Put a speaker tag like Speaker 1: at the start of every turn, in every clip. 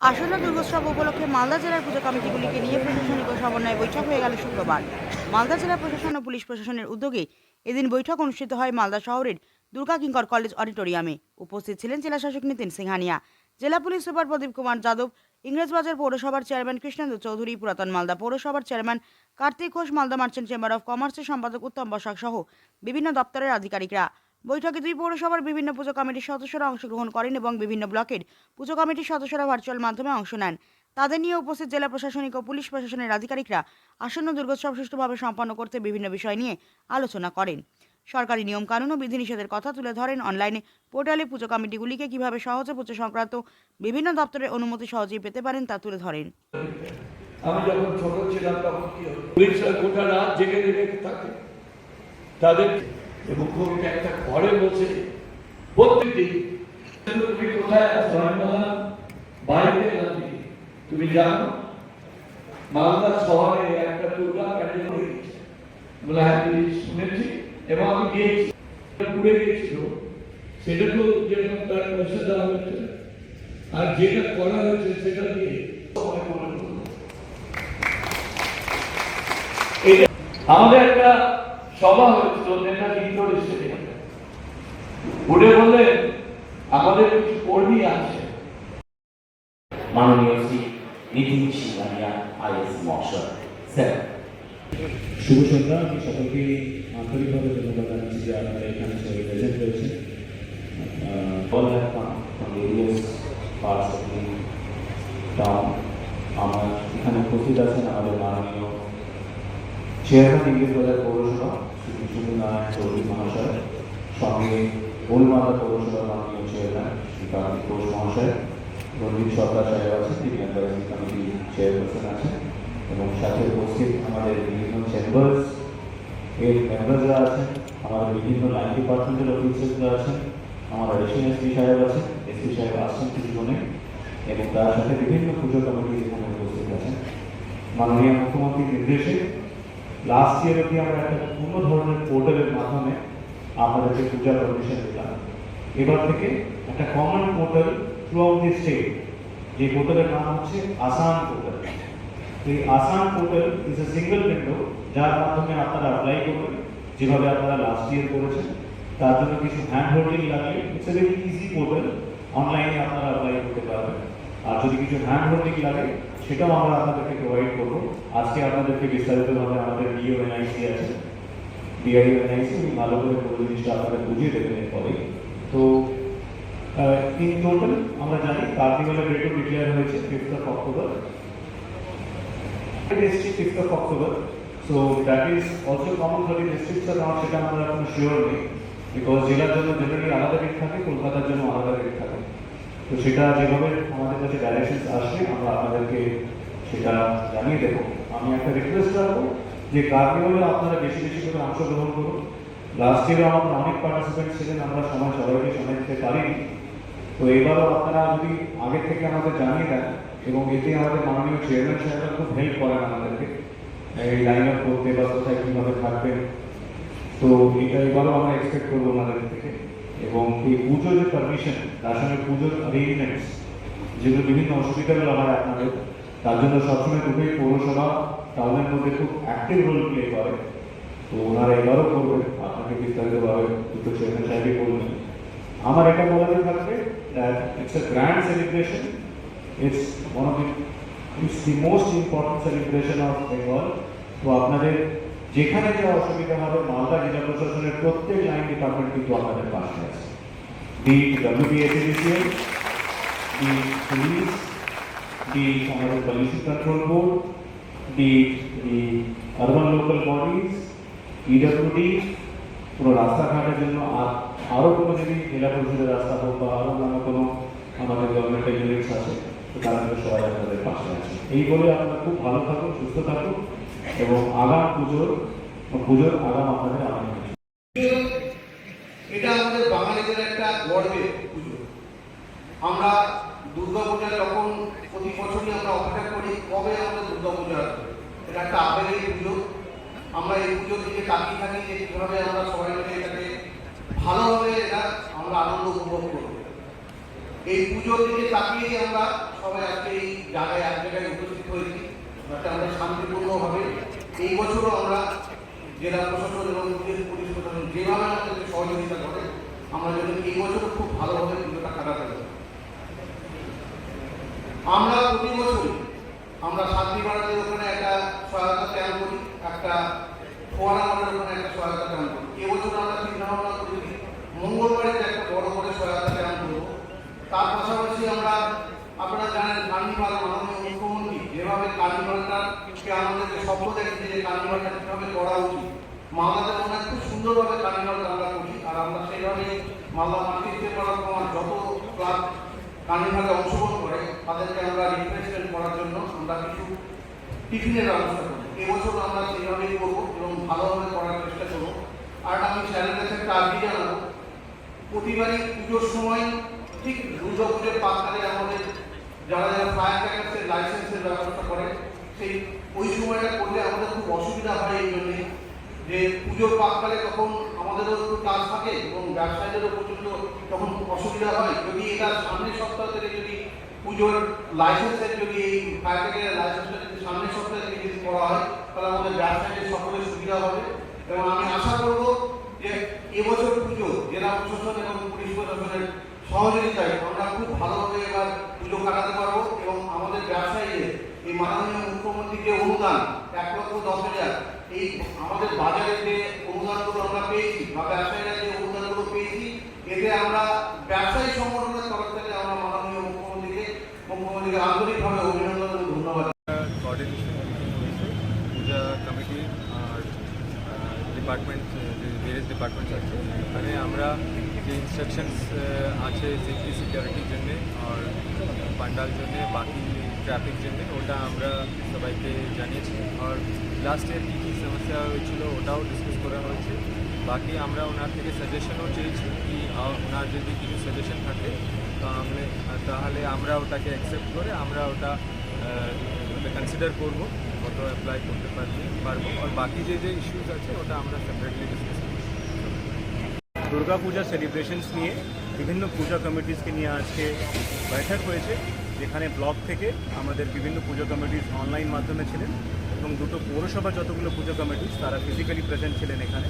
Speaker 1: আসন্ন দুর্গোৎসব উপলক্ষে মালদা জেলার পুজো কমিটিগুলিকে নিয়ে প্রশাসনিক সমন্বয় বৈঠক হয়ে গেল শুক্রবার। মালদা জেলা প্রশাসন ও পুলিশ প্রশাসনের উদ্যোগে এদিন বৈঠক অনুষ্ঠিত হয় মালদা শহরের দুর্গা কিঙ্কর কলেজ অডিটোরিয়ামে। উপস্থিত ছিলেন জেলা শাসক নিতিন সিংহানিয়া, জেলা পুলিশ সুপার প্রদীপ কুমার যাদব, ইংরেজবাজার পৌরসভার চেয়ারম্যান কৃষ্ণেন্দু চৌধুরী, পুরাতন মালদা পৌরসভার chairman Kartik Ghosh, Malda merchant chamber of কমার্সের সম্পাদক উত্তম বসাক সহ বিভিন্ন দপ্তরের আধিকারিকরা। বৈঠকে দুই পৌরসভার বিভিন্ন পুজো কমিটির সদস্যরা অংশগ্রহণ করেন এবং বিভিন্ন ব্লকের পুজো কমিটির সদস্যরা ভার্চুয়াল মাধ্যমে অংশ নেন। তাদের নিয়ে উপস্থিত জেলা প্রশাসনিক ও পুলিশ প্রশাসনের আধিকারিকরা আসন্ন দুর্গোৎসব সুষ্ঠুভাবে সম্পন্ন করতে বিভিন্ন বিষয় নিয়ে আলোচনা করেন। সরকারি নিয়মকানুন ও বিধিনিষেধের কথা তুলে ধরেন অনলাইনে পোর্টালে পুজো কমিটিগুলিকে কীভাবে সহজে পুজো সংক্রান্ত বিভিন্ন দপ্তরের অনুমতি সহজেই পেতে পারেন তা তুলে ধরেন।
Speaker 2: আমি যখন ছোট ছিলাম তখন কি রাত জেগে জেগে থাকে। তাদের মুখ্যমন্ত্রী একটা ঘরে বসে প্রত্যেকদিন কোথায় আছো? আমি বাড়িতে তুমি জানো? মালদা শহরে একটা দুর্গা প্যান্ডেল হয়েছে। বলে হ্যাঁ তুমি শুনেছি এবং আমি গিয়েছি। পুড়ে গিয়েছিল। সেটাকেও যেরকম তার পয়সা দেওয়া হয়েছে, আর যেটা করা হয়েছে সেটা দিয়ে আমাদের একটা সভা কিশোর স্টেডিয়াম উঠে বললেন আমাদের কিছু কর্মী আছে।
Speaker 3: মাননীয় শ্রী নীতিন সিংহানিয়া আইএস মহাশয়। স্যার।
Speaker 4: শুভ সন্ধ্যা আমি সকলকে আন্তরিকভাবে ধন্যবাদ জানাচ্ছি যে আপনারা এখানে সবাই প্রেজেন্ট রয়েছেন।
Speaker 3: all. আমার এখানে উপস্থিত আছেন আমাদের মাননীয় চেয়ারম্যান ইংরেজ বাজার পৌরসভা শ্রী বিষ্ণু নারায়ণ চৌধুরী মহাশয় সঙ্গে গোলমালা পৌরসভার মাননীয় চেয়ারম্যান শ্রী কার্তিক ঘোষ মহাশয় রঞ্জিত সরকার সাহেব আছেন তিনি অ্যাম্বারেজিং কমিটি চেয়ারপারসন আছেন এবং সাথে উপস্থিত আমাদের বিভিন্ন চেম্বার্স এর মেম্বাররা আছেন আমাদের বিভিন্ন লাইন ডিপার্টমেন্টের অফিসার্সরা আছেন আমার রেশন এসপি সাহেব আছেন এসপি সাহেব আসছেন কিছুক্ষণে। এবং তার সাথে বিভিন্ন পুজো কমিটি এখানে উপস্থিত আছেন। মাননীয় মুখ্যমন্ত্রীর নির্দেশে লাস্ট ইয়ার অব্দি আমরা একটা পূর্ণ ধরনের পোর্টালের মাধ্যমে আমাদেরকে পূজা পারমিশন দিলাম। এবার থেকে একটা common portal throughout the state যে পোর্টালের নাম হচ্ছে আসাম পোর্টাল এই Assam portal is a single window যার মাধ্যমে আপনারা অ্যাপ্লাই করবেন, যেভাবে আপনারা লাস্ট ইয়ার করেছেন। তার জন্য কিছু হ্যান্ড হোল্ডিং লাগলে it's a very easy portal অনলাইনে আপনারা অ্যাপ্লাই করতে পারবেন। আর যদি কিছু হ্যান্ড হোল্ডিং লাগে সেটাও আমরা আপনাদেরকে প্রোভাইড করব। আজকে আপনাদেরকে বিস্তারিতভাবে আমাদের ডিও এনআইসি আছে। ডিআইও এনআইসি উনি ভালো করে পুরো জিনিসটা আপনাদের বুঝিয়ে দেবেন এরপরে তো ইন টোটাল আমরা জানি কার্নিভালের ডেটও ডিক্লেয়ার হয়েছে fifth of October fifth of October. So, that is also common for the districts are সেটা আমরা এখন শিওর নেই। বিকজ জেলার জন্য জেনারেলি আলাদা রেট থাকে, কলকাতার জন্য আলাদা রেট থাকে। তো সেটা যেভাবে আমাদের কাছে ডাইরেকশন আসবে আমরা আপনাদেরকে সেটা জানিয়ে দেবো। আমি একটা রিকোয়েস্ট রাখব যে কার্নিভালে আপনারা বেশি বেশি করে অংশগ্রহণ করুন। লাস্ট ইয়ারে আমাদের অনেক পার্টিসিপেন্ট ছিলেন, আমরা সময় সবাইকে সময় দিতে পারিনি। তো এবারও আপনারা যদি আগে থেকে আমাদের জানিয়ে দেন এবং এতে আমাদের মাননীয় চেয়ারম্যান সাহেবরা খুব হেল্প করেন আমাদেরকে, এই লাইন আপ করতে বা কোথায় কীভাবে থাকবেন। তো এটা এবারও আমরা এক্সপেক্ট করব ওনাদের থেকে। এবং এই পুজো যে পারমিশন তার সঙ্গে পুজোর অ্যারেঞ্জমেন্টস যেগুলো বিভিন্ন অসুবিধাগুলো হয় আপনাদের, তার জন্য সবসময় দুটোই পৌরসভা টাউনের মধ্যে খুব অ্যাক্টিভ রোল প্লে করে। তো ওনারা এবারও করবেন, আপনাকে বিস্তারিতভাবে দুটো চেয়ারম্যান সাহেবই বলবেন। আমার এটা বলাতে থাকবে that it's a grand celebration it's one of the it's the most important celebration of Bengal তো আপনাদের যেখানে যা অসুবিধা হবে, মালদা জেলা প্রশাসনের প্রত্যেক লাইন ডিপার্টমেন্ট কিন্তু আপনাদের পাশে আছে। দি ডব্লিউবিএসিডিসিএল দি পুলিশ আমাদের pollution control board urban local bodies EWD পুরো রাস্তাঘাটের জন্য আর আরও কোনো যদি জেলা পরিষদের রাস্তা হোক বা আরও অন্য কোনো আমাদের গভর্নমেন্টের ইউনিটস আছে তারা কিন্তু সবাই আপনাদের পাশে আছে। এই বলে আপনারা খুব ভালো থাকুন, সুস্থ থাকুন। এবং আগাম পুজোর পুজোর আগাম আপনাদের
Speaker 5: এটা আমাদের বাঙালিদের একটা গর্বের পুজো। আমরা দুর্গা পূজা যখন প্রতি বছরই আমরা অপেক্ষা করি, কবে আমাদের দুর্গা পূজা আসবে? এটা একটা আবেগের পুজো। আমরা এই পুজোর দিকে তাকিয়ে থাকি যে কীভাবে আমরা সবাই মিলে এটাকে ভালোভাবে এটা আমরা আনন্দ উপভোগ করব এই পুজোর দিকে তাকিয়েই আমরা সবাই আজকে এই জায়গায় এক জায়গায় উপস্থিত যাতে আমরা শান্তিপূর্ণভাবে এই বছরও আমরা জেলা প্রশাসন এবং পুলিশ প্রশাসন যেভাবে আমাদেরকে সহযোগিতা করে, আমরা যেন এই বছরও খুব ভালোভাবে পুজোটা কাটাতে পারি। আমরা প্রতি বছরই আমরা শান্তি বাড়াতে ওখানে একটা সহায়তা ক্যাম্প করি, একটা ফোয়ারা মাঠের ওখানে একটা সহায়তা ক্যাম্প করি। এবছর আমরা চিন্তা ভাবনা করেছি মঙ্গলবারে একটা বড় করে সহায়তা ক্যাম্প করব। তার পাশাপাশি আমরা, আপনারা জানেন কার্নিভাল মাননীয় মুখ্যমন্ত্রী যেভাবে কার্নিভালটাকে আমাদেরকে স্বপ্ন দেখেছে যে কীভাবে করা উচিত। মালদাতে মনে হয় খুব সুন্দরভাবে কার্নিভালটা আমরা করি আর আমরা সেইভাবে মালদা মার্কেটে পাড়ার তোমার যত ক্লাব কার্নিভালে অংশগ্রহণ করে, তাদেরকে আমরা রিফ্রেশমেন্ট করার জন্য আমরা কিছু টিফিনের ব্যবস্থা করব এবছর আমরা সেইভাবেই করব এবং ভালোভাবে করার চেষ্টা করব। আর আমি স্যারের কাছে একটা আর্জি জানাব। প্রতিবারই পুজোর সময় ঠিক দুর্গা পুজোর পাঁচকালে আমাদের যারা যারা ফায়ার ক্র্যাকার্সের লাইসেন্সের ব্যবস্থা করে, সেই ওই সময়টা করলে আমাদের খুব অসুবিধা হয় এই জন্যে যে পুজোর পাঁচকালে তখন আমাদেরও একটু কাজ থাকে এবং ব্যবসায়ীদেরও প্রচণ্ড তখন অসুবিধা হয়। যদি এটা সামনের সপ্তাহ থেকে যদি পুজোর লাইসেন্সের যদি এই ফায়ার ক্র্যাকারের লাইসেন্সটা যদি সামনের সপ্তাহে থেকে যদি করা হয়, তাহলে আমাদের ব্যবসায়ীদের সকলের সুবিধা হবে। এবং আমি আশা করব যে এবছর পুজো, জেলা প্রশাসন এবং পুলিশ প্রশাসনের সহযোগিতায় আমরা খুব ভালোভাবে এবার পুজো কাটাতে পারব এবং আমাদের ব্যবসায়ীদের এই মাননীয় মুখ্যমন্ত্রীর যে অনুদান, এক লক্ষ দশ হাজার। এই আমাদের বাজারে যে অনুদানগুলো আমরা পেয়েছি বা ব্যবসায়ীরা যে অনুদানগুলো পেয়েছি, এতে আমরা ব্যবসায়ী সংগঠনের তরফ থেকে আমরা মাননীয় মুখ্যমন্ত্রীকে মুখ্যমন্ত্রীকে আন্তরিকভাবে অভিনন্দন এবং ধন্যবাদ।
Speaker 6: পূজা কমিটি আর ডিপার্টমেন্ট ভেরিয়াস ডিপার্টমেন্টস আছে, এখানে আমরা যে ইনস্ট্রাকশনস আছে সেফটি সিকিউরিটির জন্যে, আর পান্ডাল জন্যে, বাকি ট্রাফিক জন্যে ওটা আমরা সবাইকে জানিয়েছি। আর লাস্ট ইয়ার কী কী সমস্যা হয়েছিল, ওটাও ডিসকাস করা হয়েছে। বাকি আমরা ওনার থেকে সাজেশনও চেয়েছি কি ওনার যদি কিছু সাজেশন থাকে তাহলে তাহলে আমরা ওটাকে অ্যাকসেপ্ট করে আমরা ওটা কনসিডার করব কত অ্যাপ্লাই করতে পারব পারব। আর বাকি যে যে ইস্যুস আছে, ওটা আমরা সেপারেটলি ডিসকাস করব।
Speaker 3: দুর্গাপূজা সেলিব্রেশনস নিয়ে বিভিন্ন পূজা কমিটিসকে নিয়ে আজকে বৈঠক হয়েছে। যেখানে ব্লক থেকে আমাদের বিভিন্ন পুজো কমিটিস অনলাইন মাধ্যমে ছিলেন এবং দুটো পৌরসভা যতগুলো পুজো কমিটিস তারা ফিজিক্যালি প্রেজেন্ট ছিলেন এখানে।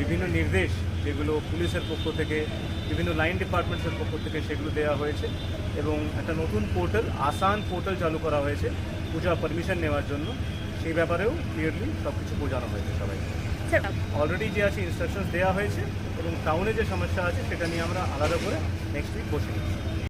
Speaker 3: বিভিন্ন নির্দেশ যেগুলো পুলিশের পক্ষ থেকে বিভিন্ন লাইন ডিপার্টমেন্টসের পক্ষ থেকে সেগুলো দেওয়া হয়েছে এবং একটা নতুন পোর্টাল আসান পোর্টাল চালু করা হয়েছে পূজা পারমিশন নেওয়ার জন্য। সেই ব্যাপারেও ক্লিয়ারলি সব কিছু বোঝানো হয়েছে সবাইকে। অলরেডি যে আছে ইনস্ট্রাকশনস দেওয়া হয়েছে এবং টাউনে যে সমস্যা আছে সেটা নিয়ে আমরা আলাদা করে নেক্সট উইক বসে নিচ্ছি